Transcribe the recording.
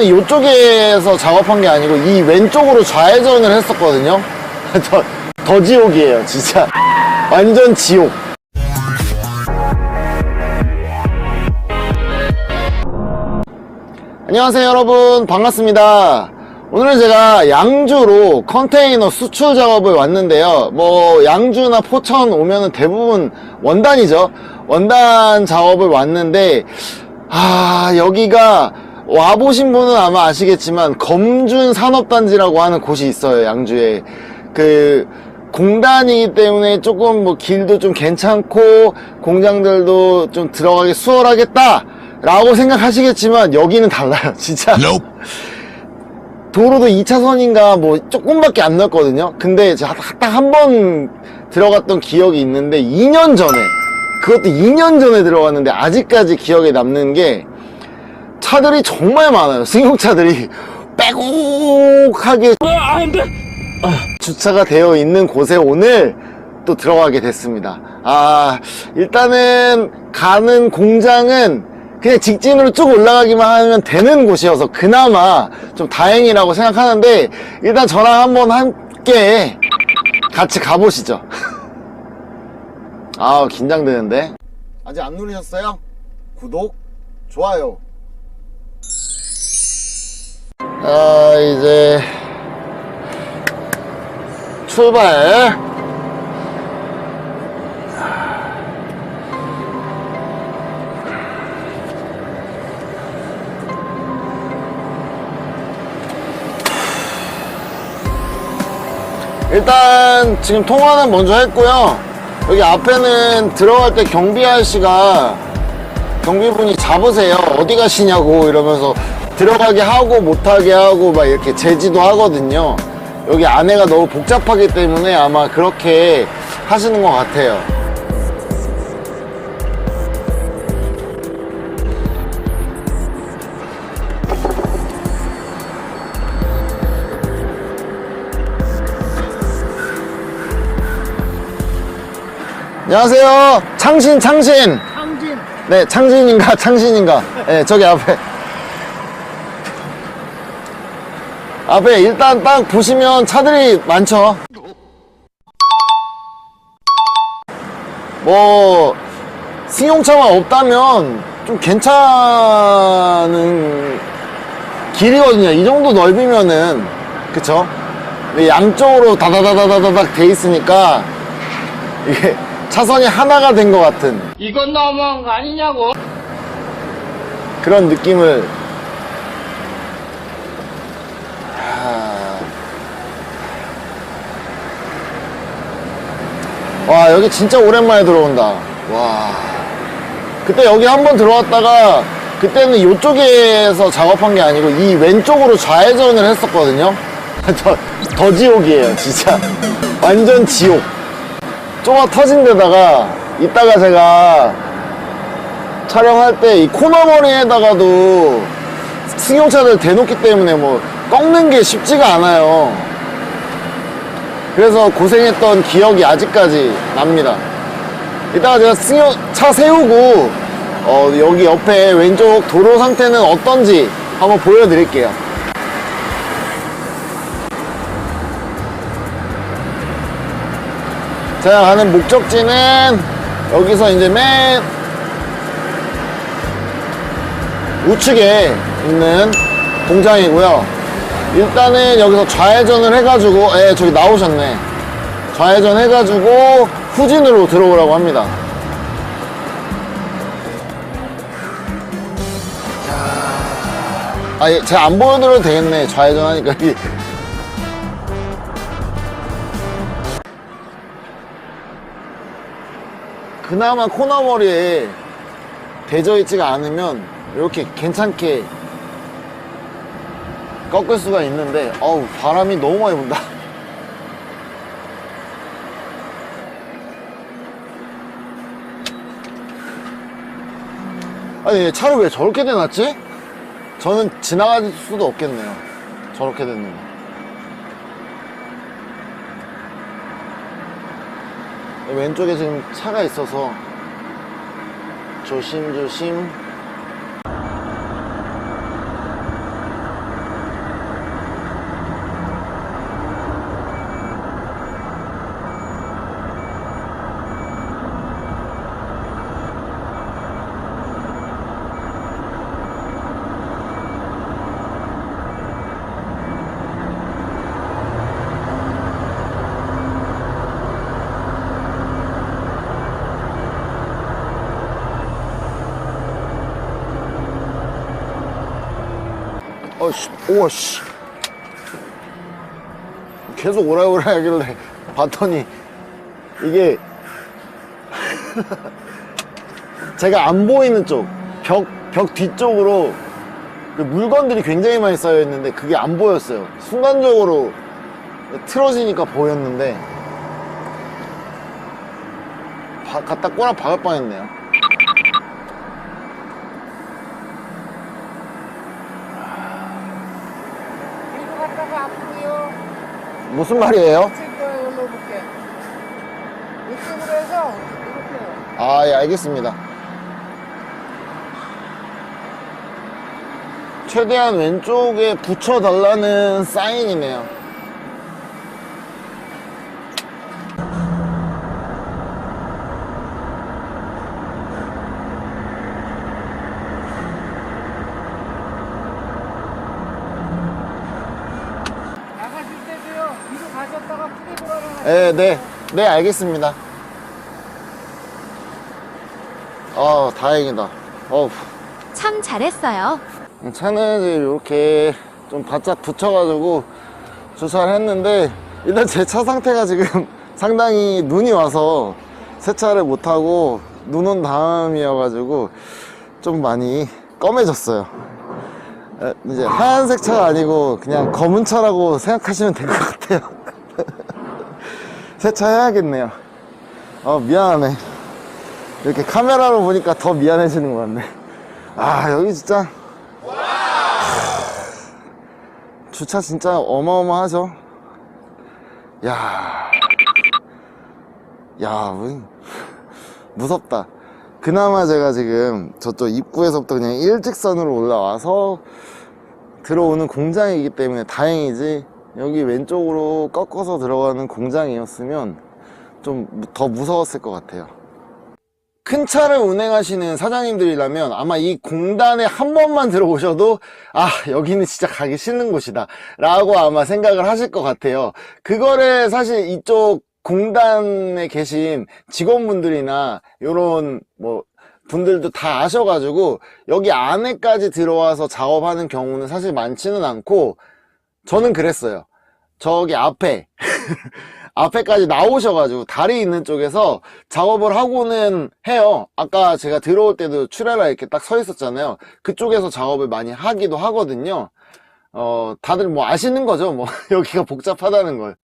그때는 이쪽에서 작업한 게 아니고 이 왼쪽으로 좌회전을 했었거든요. 더, 더 지옥이에요, 진짜. 완전 지옥. 안녕하세요 여러분 반갑습니다 오늘은 제가 양주로 컨테이너 수출 작업을 왔는데요 뭐 양주나 포천 오면은 대부분 원단이죠 원단 작업을 왔는데 아 여기가 와보신 분은 아마 아시겠지만 검준 산업단지라고 하는 곳이 있어요 양주에. 그 공단이기 때문에 조금 뭐 길도 좀 괜찮고 공장들도 좀 들어가기 수월하겠다 라고 생각하시겠지만 여기는 달라요 진짜. 도로도 2차선인가 뭐 조금밖에 안 넓거든요. 근데 딱 한 번 들어갔던 기억이 있는데 2년 전에 그것도 2년 전에 들어갔는데 아직까지 기억에 남는 게 차들이 정말 많아요 승용차들이 빼곡하게 주차가 되어 있는 곳에 오늘 또 들어가게 됐습니다. 아, 일단은 가는 공장은 그냥 직진으로 쭉 올라가기만 하면 되는 곳이어서 그나마 좀 다행이라고 생각하는데 일단 저랑 한번 함께 같이 가보시죠. 아, 긴장되는데. 아직 안 누르셨어요? 구독, 좋아요. 아, 이제 출발. 일단 지금 통화는 먼저 했고요. 여기 앞에는 들어갈 때 경비 아저씨가 경비분이 잡으세요. 어디 가시냐고 이러면서 들어가게 하고 못하게 하고 막 이렇게 제지도 하거든요. 여기 안에가 너무 복잡하기 때문에 아마 그렇게 하시는 것 같아요. 안녕하세요. 창신, 창신. 상진 네, 창신인가, 창신인가. 네, 저기 앞에. 앞에 일단 딱 보시면 차들이 많죠. 뭐, 승용차만 없다면 좀 괜찮은 길이거든요. 이 정도 넓이면은, 그쵸? 양쪽으로 다다다다다닥 돼 있으니까, 이게 차선이 하나가 된 것 같은 이건 너무한 거 아니냐고 그런 느낌을 와 여기 진짜 오랜만에 들어온다. 와. 그때 여기 한 번 들어왔다가 그때는 이쪽에서 작업한 게 아니고 이 왼쪽으로 좌회전을 했었거든요. 더, 더 지옥이에요 진짜. 완전 지옥. 좁아 터진 데다가 이따가 제가 촬영할 때 이 코너머리에다가도 승용차들 대놓기 때문에 뭐 꺾는 게 쉽지가 않아요. 그래서 고생했던 기억이 아직까지 납니다. 이따가 제가 승용 차 세우고 어, 여기 옆에 왼쪽 도로 상태는 어떤지 한번 보여드릴게요. 제가 가는 목적지는 여기서 이제 맨 우측에 있는 공장이고요. 일단은 여기서 좌회전을 해가지고, 예, 저기 나오셨네. 좌회전 해가지고 후진으로 들어오라고 합니다. 아, 예, 제가 안 보여드려도 되겠네. 좌회전 하니까. 이- 그나마 코너머리에 대져 있지가 않으면 이렇게 괜찮게 꺾을 수가 있는데 어우 바람이 너무 많이 분다. 아니 차를 왜 저렇게 대놨지? 저는 지나갈 수도 없겠네요. 저렇게 됐는데. 왼쪽에 지금 차가 있어서 조심조심 어씨, 오씨. 계속 오라 오라 하길래 봤더니 이게 제가 안 보이는 쪽, 벽, 벽 뒤쪽으로 그 물건들이 굉장히 많이 쌓여 있는데 그게 안 보였어요. 순간적으로 틀어지니까 보였는데 바- 갖다 꼬라 박을 뻔했네요. 이거 갖다가 아프고요. 무슨 말이에요? 칠 거예요, 일로 볼게. 이쪽으로 해서 이렇게. 아, 예, 알겠습니다. 최대한 왼쪽에 붙여달라는 사인이네요. 나가실 때도요. 뒤로 가셨다가 크게 돌아가면. 네, 네, 네, 알겠습니다. 아, 다행이다. 어우. 참 잘했어요. 차는 이렇게 좀 바짝 붙여가지고 주차를 했는데 일단 제 차 상태가 지금 상당히 눈이 와서 세차를 못하고 눈 온 다음이어가지고 좀 많이 검해졌어요. 에, 이제 하얀색 차가 아니고 그냥 검은 차라고 생각하시면 될 것 같아요. 세차해야겠네요. 어, 미안하네. 이렇게 카메라로 보니까 더 미안해지는 것 같네. 아, 여기 진짜 주차 진짜 어마어마하죠. 야, 야, 뭐, 무섭다. 그나마 제가 지금 저쪽 입구에서부터 그냥 일직선으로 올라와서 들어오는 공장이기 때문에 다행이지. 여기 왼쪽으로 꺾어서 들어가는 공장이었으면 좀 더 무서웠을 것 같아요. 큰 차를 운행하시는 사장님들이라면 아마 이 공단에 한 번만 들어오셔도 아 여기는 진짜 가기 싫은 곳이다 라고 아마 생각을 하실 것 같아요 그거를 사실 이쪽 공단에 계신 직원분들이나 요런 뭐 분들도 다 아셔가지고 여기 안에까지 들어와서 작업하는 경우는 사실 많지는 않고 저는 그랬어요 저기 앞에 앞에까지 나오셔가지고 다리 있는 쪽에서 작업을 하고는 해요. 아까 제가 들어올 때도 출애라 이렇게 딱 서 있었잖아요. 그쪽에서 작업을 많이 하기도 하거든요. 어, 다들 뭐 아시는 거죠? 뭐, 여기가 복잡하다는 걸.